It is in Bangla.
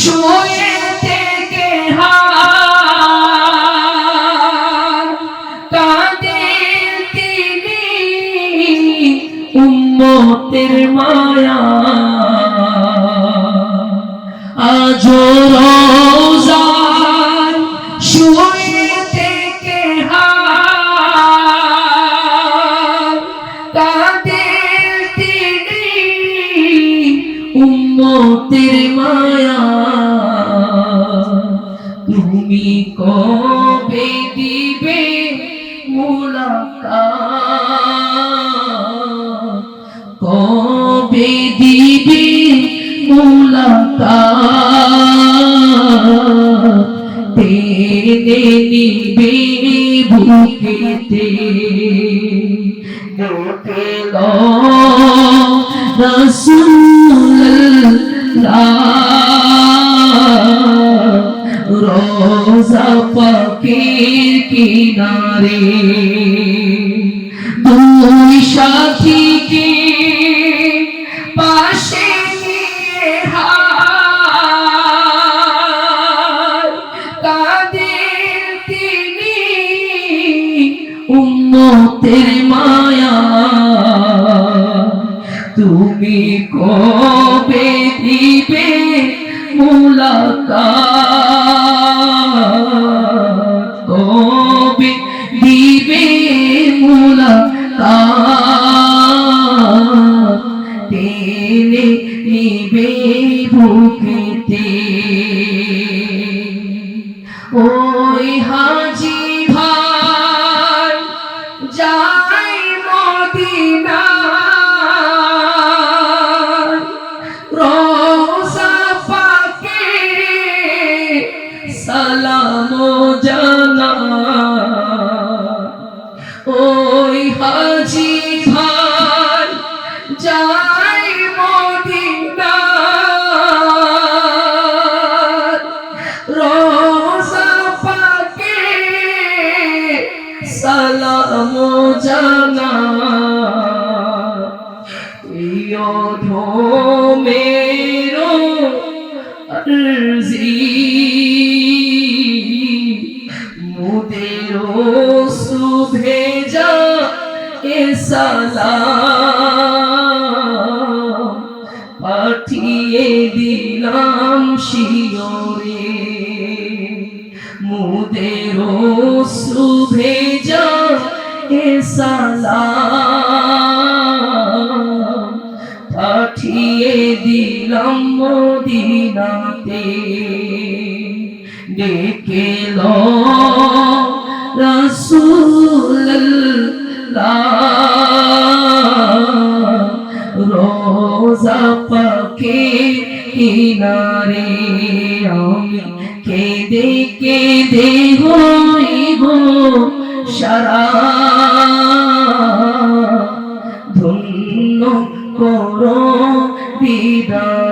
শুয়ে থেকে কাঁদেন তিনি উম্মতের মায়া। আজো উম্মতের মায়া। তুমি কবে দিবে কবে দিবে মুলাকাত? টেনে নিবে বুকেতে। পেল রসুল্লাহ রোজা পাখির কিনারে দুই সাথীকে পাশে কাদের তিনি উম্মতের তুমি কবে দিবে মুলাকাত? কবে দিবে মুলাকাত? টেনে নিবে বুকেতে। সালাম জানা। ওই হাজি ভাই যাই মদিনা রোজা পাকে সালাম জানা। সুভেজা এ সালাম। পাঠিয়ে দিলাম শিয়রে। মুদেরো সুভেজা এ সালাম। পাঠিয়ে দিলাম মদিনাতে। ডেকে লো رسول اللہ روزہ پکے কিনারে আমি কেঁদে কেঁদে হইব সারা। ধন্য করো বিদায়